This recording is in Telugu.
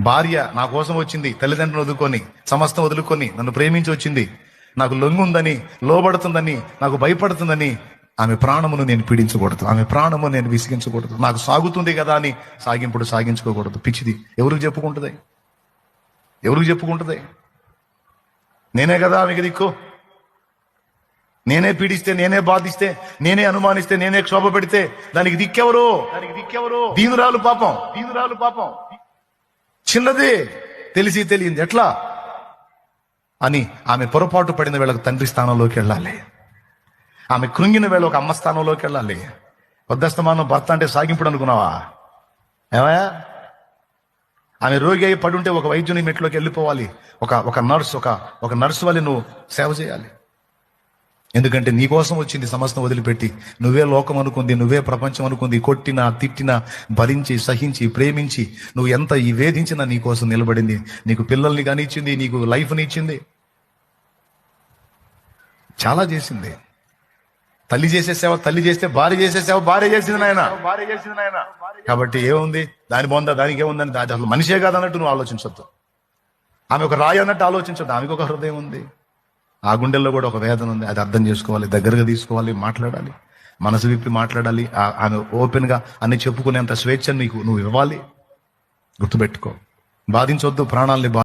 భార్య నా కోసం వచ్చింది తల్లిదండ్రులను వదులుకొని సమస్తం వదులుకొని నన్ను ప్రేమించి వచ్చింది. నాకు లొంగుందని లోబడుతుందని నాకు భయపడుతుందని ఆమె ప్రాణమును నేను పీడించకూడదు. ఆమె ప్రాణము నేను విసిగించకూడదు. నాకు సాగుతుంది కదా అని సాగింపుడు సాగించుకోకూడదు. పిచ్చిది ఎవరికి చెప్పుకుంటుంది? ఎవరికి చెప్పుకుంటుంది? నేనే కదా ఆమెకి దిక్కు? నేనే పీడిస్తే నేనే బాధిస్తే నేనే అనుమానిస్తే నేనే క్షోభ పెడితే దానికి దిక్కెవరు? దానికి దిక్కెవరు? దీనురాలు పాపం. దీనురాలు పాపం. చిన్నదే తెలిసి తెలియంది. ఎట్లా? అని ఆమె పొరపాటు పడిన వేళకు తండ్రి స్థానంలోకి వెళ్ళాలి. ఆమె కృంగిన వేళ ఒక అమ్మ స్థానంలోకి వెళ్ళాలి. వద్దస్తమానం భర్త అంటే సాగింపుడు అనుకున్నావా? ఏమయ్యా? ఆమె రోగి అయి పడుంటే ఒక వైద్యుని మెట్లోకి వెళ్ళిపోవాలి. ఒక ఒక నర్స్ ఒక ఒక నర్సు వల్ల నువ్వు సేవ చేయాలి. ఎందుకంటే నీ కోసం వచ్చింది సమస్తం వదిలిపెట్టి. నువ్వే లోకం అనుకుంది నువ్వే ప్రపంచం అనుకుంది. కొట్టినా తిట్టినా భరించి సహించి ప్రేమించి నువ్వు ఎంత ఈ వేధించినా నీ కోసం నిలబడింది. నీకు పిల్లల్ని కానీ ఇచ్చింది నీకు లైఫ్ని ఇచ్చింది. చాలా చేసింది. తల్లి చేసే సేవ తల్లి చేస్తే భార్య చేసే సేవ భార్య చేసింది నాయన. భార్య చేసింది నాయన కాబట్టి ఏముంది? దాని బాగుందా దానికి ఏముందని అసలు మనిషే కాదన్నట్టు నువ్వు ఆలోచించొద్దు. ఆమె ఒక రాయి అన్నట్టు ఆలోచించొద్దు. ఆమెకు ఒక హృదయం ఉంది. ఆ గుండెల్లో కూడా ఒక వేదన ఉంది. అది అర్థం చేసుకోవాలి దగ్గరగా తీసుకోవాలి మాట్లాడాలి. మనసు విప్పి మాట్లాడాలి. ఆ- ఆమె ఓపెన్గా అన్ని చెప్పుకునేంత స్వేచ్ఛ నీకు నువ్వు ఇవ్వాలి. గుర్తుపెట్టుకో. బాధించొద్దు ప్రాణాల్ని